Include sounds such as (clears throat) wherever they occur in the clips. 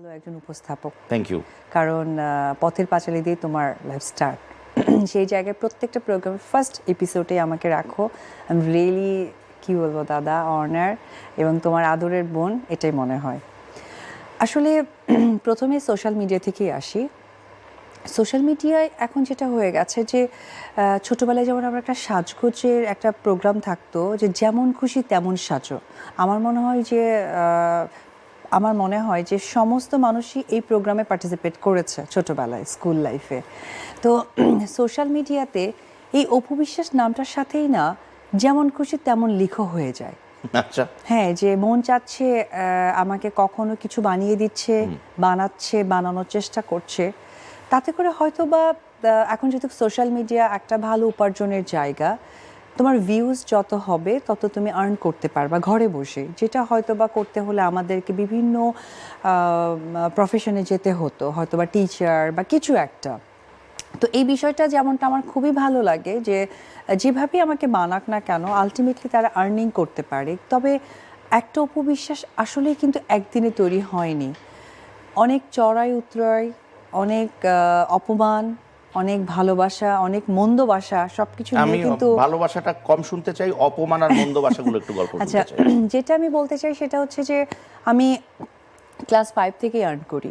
ভালো একজন উপস্থাপক। থ্যাংক ইউ কারণ পথের পাঁচালি দিয়ে তোমার লাইফ স্টার্ট সেই জায়গায় প্রত্যেকটা প্রোগ্রাম ফার্স্ট এপিসোডে আমাকে রাখো। আই এম রিয়েলি কী বলব দাদা অনার এবং তোমার আদরের বোন এটাই মনে হয়। আসলে প্রথমে সোশ্যাল মিডিয়া থেকেই আসি। সোশ্যাল মিডিয়ায় এখন যেটা হয়ে গেছে যে ছোটবেলায় যেমন আমরা একটা সাজগোজের একটা প্রোগ্রাম থাকতো যে যেমন খুশি তেমন সাজো। আমার মনে হয় যে আমার মনে হয় যে সমস্ত মানুষই এই প্রোগ্রামে পার্টিসিপেট করেছে ছোটবেলায় স্কুল লাইফে তো (clears throat) সোশ্যাল মিডিয়াতে এই অপবিশ্বাস নামটার সাথেই না যেমন খুশি তেমন লিখো হয়ে যায়। আচ্ছা। হ্যাঁ যে মন চাচ্ছে আমাকে কখনো কিছু বানিয়ে দিচ্ছে বানাচ্ছে বানানোর চেষ্টা করছে। তাতে করে হয়তো বা এখন যেহেতু সোশ্যাল মিডিয়া একটা ভালো উপার্জনের জায়গা তোমার ভিউজ যত হবে তত তুমি আর্ন করতে পারবা ঘরে বসে। যেটা হয়তো বা করতে হলে আমাদেরকে বিভিন্ন প্রফেশনে যেতে হতো হয়তো বা টিচার বা কিছু একটা। তো এই বিষয়টা যেমনটা আমার খুবই ভালো লাগে যে আহ, যেভাবেই আমাকে মানাক না কেন আলটিমেটলি তারা আর্নিং করতে পারে। তবে একটা উপবিশ্বাস আসলেই কিন্তু একদিনে তৈরি হয়নি। অনেক চড়াই উতরাই অনেক অপমান অনেক ভালোবাসা অনেক মন্দ বাসা সবকিছু নিয়ে কিন্তু ভালোবাসাটা কম শুনতে চাই অপমান আর মন্দ ভাষাগুলো একটু গল্প আচ্ছা চাই। যেটা আমি বলতে চাই সেটা হচ্ছে যে আমি ক্লাস ফাইভ থেকেই আর্ন করি।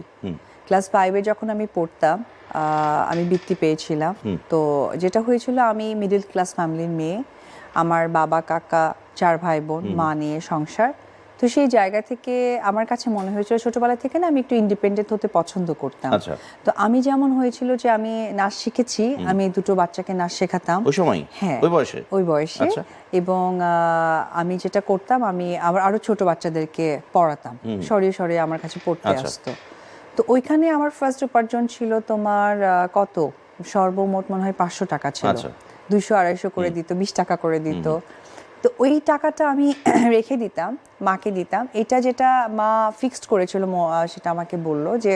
ক্লাস ফাইভে যখন আমি পড়তাম আহ, আমি বৃত্তি পেয়েছিলাম। তো যেটা হয়েছিল আমি মিডল ক্লাস ফ্যামিলির মেয়ে আমার বাবা কাকা চার ভাই বোন মা নিয়ে সংসার তো সেই জায়গা থেকে আমার কাছে মনে হয়েছিল ছোটবেলা থেকে না আমি একটু ইন্ডিপেন্ডেন্ট হতে পছন্দ করতাম। আচ্ছা। তো আমি যেমন হয়েছিল যে আমি নাচ শিখেছি আমি দুটো বাচ্চাকে নাচ শেখাতাম। ওই সময়? হ্যাঁ। ওই বয়সে? ওই বয়সে। আচ্ছা। এবং আমি যেটা করতাম আমি আবার আরও ছোট বাচ্চাদেরকে পড়াতাম। সরিয়ে সরিয়ে আমার কাছে পড়তে আচ্ছা। আসতো। তো ওইখানে আমার ফার্স্ট উপার্জন ছিল তোমার কত? সর্বমোট মনে হয় পাঁচশো টাকা ছিল। দুইশো আড়াইশো করে দিত বিশ টাকা করে দিত। তো ওই টাকাটা আমি (clears throat) রেখে দিতাম মাকে দিতাম। এটা যেটা মা ফিক্সড করেছিল সেটা আমাকে বলল যে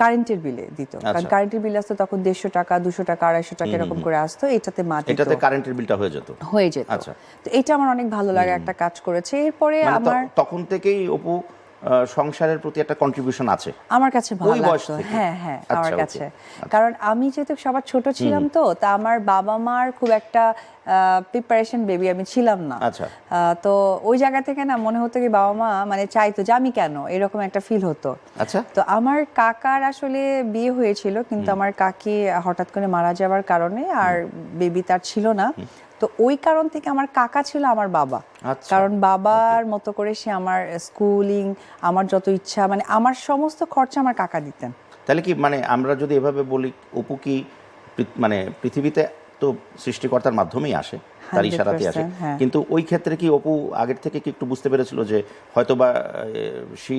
কারেন্টের বিলে দিত। কারণ আচ্ছা। কারেন্টের বিল আসতো তখন দেড়শো টাকা দুশো টাকা আড়াইশো টাকা এরকম করে আসতো এটাতে মা এটাতে কারেন্টের বিলটা হয়ে যেত। হয়ে যেত। আচ্ছা। তো এটা আমার অনেক ভালো লাগে একটা কাজ করেছে। এরপরে মানে আমার তখন থেকেই অপু সংসারের প্রতি একটা কন্ট্রিবিউশন আছে। আমার কাছে ভালো লাগতো। হ্যাঁ হ্যাঁ আচ্ছা, আমার কাছে। কারণ আমি যেহেতু সবার ছোট ছিলাম তো তা আমার বাবা মার খুব একটা প্রিপারেশন বেবি আমি ছিলাম না। আচ্ছা। তো ওই জায়গা থেকে না মনে হতো কি বাবা মা মানে চাইতো যে আমি কেন? এরকম একটা ফিল হতো। আচ্ছা। তো আমার কাকার আসলে বিয়ে হয়েছিল কিন্তু আমার কাকি হঠাৎ করে মারা যাওয়ার কারণে আর বেবি তার ছিল না। তো ওই কারণ থেকে আমার কাকা ছিল আমার বাবা আচ্ছা। কারণ বাবার মতো করে সে আমার স্কুলিং আমার যত ইচ্ছা মানে আমার সমস্ত খরচা আমার কাকা দিতেন তাহলে কি মানে আমরা যদি এভাবে বলি অপু কি মানে পৃথিবীতে তো সৃষ্টিকর্তার মাধ্যমেই আসে তার 100% ইশারাতে আসে হ্যাঁ। কিন্তু ওই ক্ষেত্রে কি অপু আগের থেকে কি একটু বুঝতে পেরেছিল যে হয়তো বা শি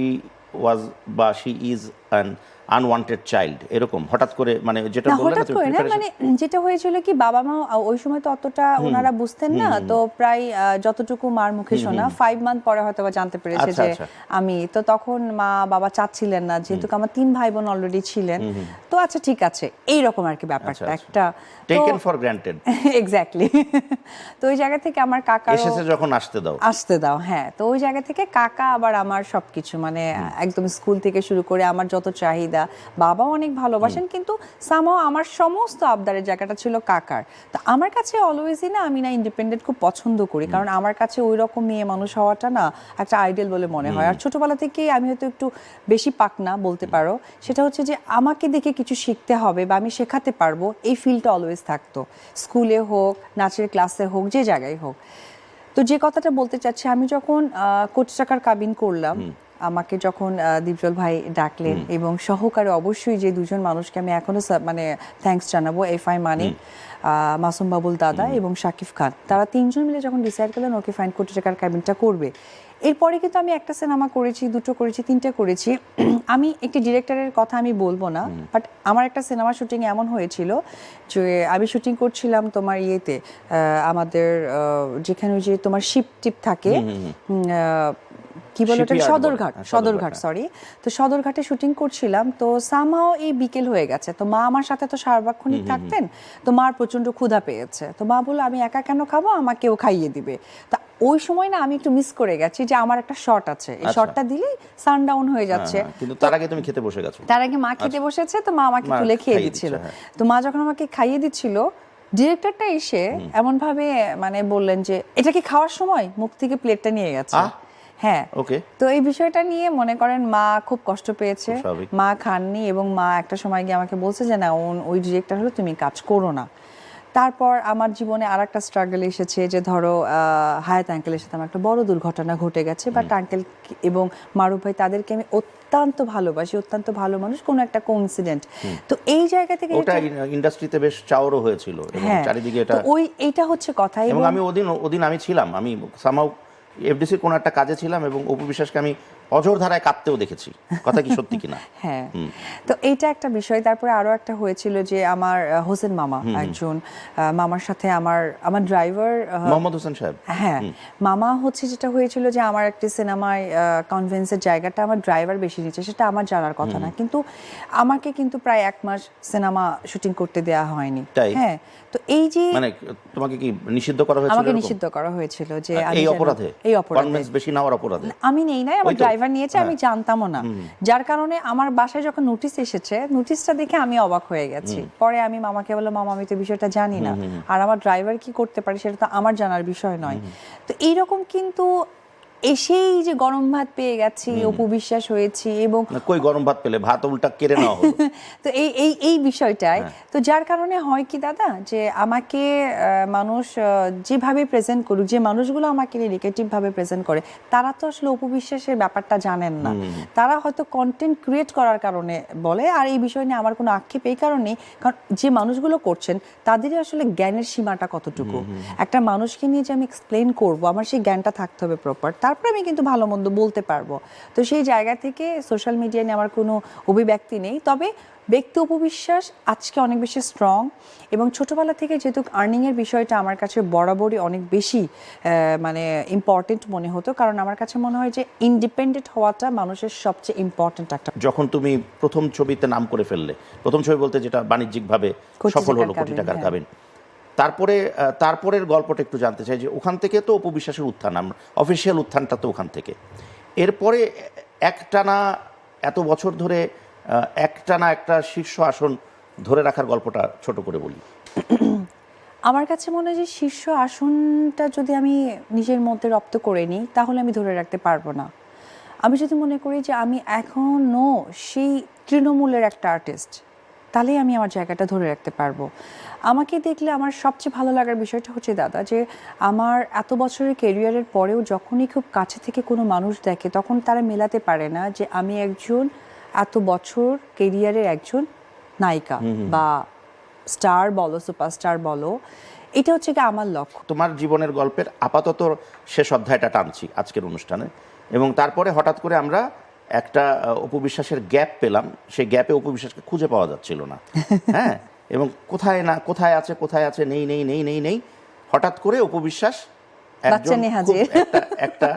ওয়াজ বা she is an unwanted child এরকম হঠাৎ করে মানে যেটা বললেন হঠাৎ করে না মানে যেটা হয়েছিল কি বাবা মা ওই সময় তো অতটা ওনারা বুঝতেন না তো প্রায় যতটুকু মার মুখে শোনা ফাইভ মান্থ পরে হয়তো জানতে পেরেছে আচ্ছা, যে আচ্ছা। আমি তো তখন মা বাবা চাচ্ছিলেন না যেহেতু আমার তিন ভাই বোন অলরেডি ছিলেন তো আচ্ছা ঠিক আছে এইরকম আর কি ব্যাপারটা আচ্ছা, একটা টেকেন ফর গ্রান্টেড এক্স্যাক্টলি তো ওই জায়গা থেকে আমার কাকা এসেছে যখন আসতে দাও। আসতে দাও হ্যাঁ তো ওই জায়গা থেকে কাকা আবার আমার সবকিছু মানে একদম স্কুল থেকে শুরু করে আমার যত চাহিদা বাবাও অনেক ভালোবাসেন কিন্তু সামাও আমার সমস্ত আবদারের জায়গাটা ছিল কাকার। তো আমার কাছে অলওয়েজই না আমি না ইন্ডিপেন্ডেন্ট খুব পছন্দ করি কারণ আমার কাছে ওই রকম মেয়ে মানুষ হওয়াটা না একটা আইডিয়াল বলে মনে হয়। আর ছোটবেলা থেকেই আমি হয়তো একটু বেশি পাকনা বলতে পারো সেটা হচ্ছে যে আমাকে দেখে কিছু শিখতে হবে বা আমি শেখাতে পারব এই ফিলটা অলওয়েজ থাকতো। স্কুলে হোক নাচের ক্লাসে হোক যে জায়গায় হোক। তো যে কথাটা বলতে চাচ্ছি আমি যখন আহ, কোটি টাকার কাবিন করলাম আমাকে যখন দীপজল ভাই ডাকলেন এবং সহকারে অবশ্যই যে দুজন মানুষকে আমি এখনও মানে থ্যাঙ্কস জানাব এফ আই মানি মাসুম বাবুল দাদা এবং শাকিব খান। তারা তিনজন মিলে যখন ডিসাইড করলেন ওকে ফাইন কোটি টাকার কাবিনটা করবে। এরপরে কিন্তু আমি একটা সিনেমা করেছি দুটো করেছি তিনটে করেছি। (clears throat) আমি একটি ডিরেক্টরের কথা আমি বলব না বাট আমার একটা সিনেমা শুটিং এমন হয়েছিল যে আমি শুটিং করছিলাম তোমার ইয়েতে আমাদের যেখানে ওই যে তোমার শিপ টিপ থাকে কি বলে ওটা সদরঘাট হ্যাঁ, সদরঘাট সদরঘাট, সরি তো সদরঘাটে শুটিং করছিলাম তো সামহাও এই বিকেল হয়ে গেছে। তো মা আমার সাথে তো সার্বক্ষণিক থাকতেন তো মার প্রচণ্ড ক্ষুধা পেয়েছে। তো মা বলল আমি একা কেন খাব? আমাকেও খাইয়ে দিবে। তা ওই সময় না আমি একটু মিস করে গেছি যে আমার একটা শট আছে। এই আচ্ছা। শটটা দিলেই সানডাউন হয়ে যাচ্ছে। হ্যাঁ, কিন্তু তার আগে তুমি খেতে বসে গেছো। তার আগে মা খেতে বসেছে তো মা আমাকে তুলে খেয়ে দিচ্ছিল। হ্যাঁ। তো মা যখন আমাকে খাইয়ে দিচ্ছিল ডিরেক্টরটা এসে এমন ভাবে মানে বললেন যে এটা কি খাওয়ার সময়? মুখ থেকে প্লেটটা নিয়ে গেছে! হ্যাঁ। ওকে তো এই বিষয়টা নিয়ে মনে করেন মা খুব কষ্ট পেয়েছে। মা খাননি এবং মা একটা সময় গিয়ে আমাকে বলছে যে না ওই ডিরেক্টর হলো তুমি কাজ করো না। তারপর আমার জীবনে আর একটা স্ট্রাগল এসেছে যে ধরো হায়াত আঙ্কেলের সাথে আমার একটা বড় দুর্ঘটনা ঘটে গেছে। বাট আঙ্কেল এবং মারুফ ভাই তাদেরকে আমি অত্যন্ত ভালোবাসি অত্যন্ত ভালো মানুষ। কোনো একটা কোইন্সিডেন্ট তো এই জায়গা থেকে ওটা ইন্ডাস্ট্রিতে বেশ চাওরও হয়েছিল এবং হ্যাঁ। চারিদিকে এটা ওই এইটা হচ্ছে কথা এবং আমি ওদিন ওদিন আমি ছিলাম। আমি সামাও এফডিসির কোনো একটা কাজে ছিলাম এবং অপু বিশ্বাসকে আমি অজর ধারায় কাঁদতেও দেখেছি। কথা কি সত্যি কিনা? (laughs) হ্যাঁ। তো এইটা একটা বিষয়। তারপরে আরও একটা হয়েছিল যে আমার হোসেন মামা একজন মামার সাথে আমার আমার ড্রাইভার মোহাম্মদ হোসেন সাহেব। হ্যাঁ। মামা হচ্ছে যেটা হয়েছিল যে আমার একটি সিনেমায় কনভেন্সের জায়গাটা আমার ড্রাইভার বেশি নিচ্ছে সেটা আমার জানার কথা না। কিন্তু আমাকে কিন্তু প্রায় এক মাস সিনেমা শুটিং করতে দেওয়া হয়নি। হ্যাঁ। তো এই যে মানে তোমাকে কি নিষিদ্ধ করা হয়েছিল আমাকে নিষিদ্ধ করা হয়েছিল যে আমি এই অপরাধে? এই অপরাধে। বেশি নেওয়ার অপরাধে। আমি নেই নাই আমার ড্রাইভার নিয়েছে আমি হ্যাঁ। জানতামও না। যার কারণে আমার বাসায় যখন নোটিশ এসেছে নোটিশটা দেখে আমি অবাক হয়ে গেছি। পরে আমি মামাকে বললাম মামা আমি তো বিষয়টা জানি না। আর আমার ড্রাইভার কি করতে পারে সেটা তো আমার জানার বিষয় নয়। তো এইরকম কিন্তু এসেই যে গরম ভাত পেয়ে গেছি অপু বিশ্বাস হয়েছি এবং কই গরম ভাত পেলে? ভাত উল্টা কেড়ে নেওয়া (laughs) তো এই এই এই বিষয়টাই হ্যাঁ। তো যার কারণে হয় কি দাদা? যে আমাকে মানুষ যেভাবে প্রেজেন্ট করুক যে মানুষগুলো আমাকে নেগেটিভ ভাবে প্রেজেন্ট করে তারা তো আসলে উপবিশ্বাসের ব্যাপারটা জানেন না। তারা হয়তো কন্টেন্ট ক্রিয়েট করার কারণে বলে আর এই বিষয় নিয়ে আমার কোনো আক্ষেপ এই কারণে কারণ যে মানুষগুলো করছেন তাদেরই আসলে জ্ঞানের সীমাটা কতটুকু? একটা মানুষকে নিয়ে যে আমি এক্সপ্লেন করব আমার সেই জ্ঞানটা থাকতে হবে প্রপার তারপরে আমি কিন্তু ভালো মন্দ বলতে পারব। তো সেই জায়গা থেকে সোশ্যাল মিডিয়া নিয়ে আমার কোনো অভিব্যক্তি নেই। তবে ব্যক্তি উপবিশ্বাস আজকে অনেক বেশি স্ট্রং এবং ছোটবেলা থেকে যেহেতু আর্নিংয়ের বিষয়টা আমার কাছে বরাবরই অনেক বেশি মানে ইম্পর্টেন্ট মনে হতো। কারণ আমার কাছে মনে হয় যে ইন্ডিপেন্ডেন্ট হওয়াটা মানুষের সবচেয়ে ইম্পর্টেন্ট একটা যখন তুমি প্রথম ছবিতে নাম করে ফেললে প্রথম ছবি বলতে যেটা বাণিজ্যিকভাবে সফল হলো কোটি টাকার হ্যাঁ। তারপরে তারপরের গল্পটা একটু জানতে চাই যে ওখান থেকে তো উপবিশ্বাসের উত্থান আমরা অফিসিয়াল উত্থানটা তো ওখান থেকে। এরপরে একটানা এত বছর ধরে একটানা একটা শীর্ষ আসন ধরে রাখার গল্পটা ছোট করে বলি। আমার কাছে মনে হয় যে শীর্ষ আসনটা যদি আমি নিজের মধ্যে রপ্ত করে নিই, তাহলে আমি ধরে রাখতে পারব না। আমি যদি মনে করি যে আমি এখনও সেই তৃণমূলের একটা আর্টিস্ট তাহলেই আমি আমার জায়গাটা ধরে রাখতে পারব। আমাকে দেখলে আমার সবচেয়ে ভালো লাগার বিষয়টা হচ্ছে দাদা যে আমার এত বছরের কেরিয়ারের পরেও যখনই খুব কাছে থেকে কোনো মানুষ দেখে তখন তারা মেলাতে পারে না যে আমি একজন এত বছর কেরিয়ারের একজন নায়িকা বা স্টার বলো সুপারস্টার বলো। এটা হচ্ছে কি আমার লক্ষ্য। তোমার জীবনের গল্পের আপাতত শেষ অধ্যায়টা টানছি আজকের অনুষ্ঠানে। এবং তারপরে হঠাৎ করে আমরা একটা উপবিশ্বাসের গ্যাপ পেলাম। সেই গ্যাপে উপবিশ্বাসকে খুঁজে পাওয়া যাচ্ছিল না। (laughs) হ্যাঁ? এবং কোথায় না কোথায় আছে কোথায় আছে নেই নেই নেই নেই নেই হঠাৎ করে উপবিশ্বাস। একটা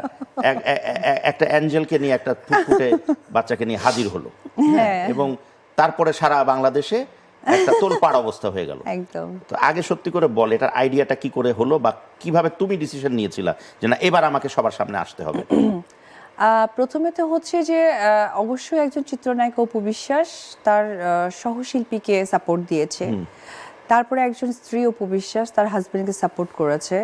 একটা অ্যাঞ্জেলকে নিয়ে একটা ফুটফুটে (laughs) বাচ্চাকে নিয়ে হাজির হলো। হ্যাঁ। এবং তারপরে সারা বাংলাদেশে একটা তোলপাড় অবস্থা হয়ে গেল। একদম। তো আগে সত্যি করে বল এটার আইডিয়াটা কি করে হলো বা কীভাবে তুমি ডিসিশন নিয়েছিলা যে না এবার আমাকে সবার সামনে আসতে হবে? (clears throat) প্রথমে তো হচ্ছে যে অবশ্যই একজন চিত্রনায়িকা উপবিশ্বাস তার সহশিল্পীকে সাপোর্ট দিয়েছে। তারপরে একজন স্ত্রী উপবিশ্বাস তার হাজবেন্ডকে সাপোর্ট করেছে।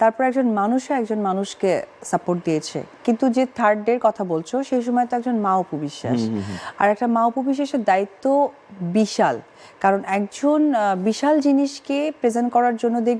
তারপর একজন মানুষও একজন মানুষকে সাপোর্ট দিয়েছে। কিন্তু যে থার্ড ডের কথা বলছো সেই সময় তো একজন মা উপবিশ্বাস আর একটা মা উপবিশ্বাসের দায়িত্ব বিশাল। কারণ একজন বিশাল জিনিসকে প্রেজেন্ট করার জন্য দেখ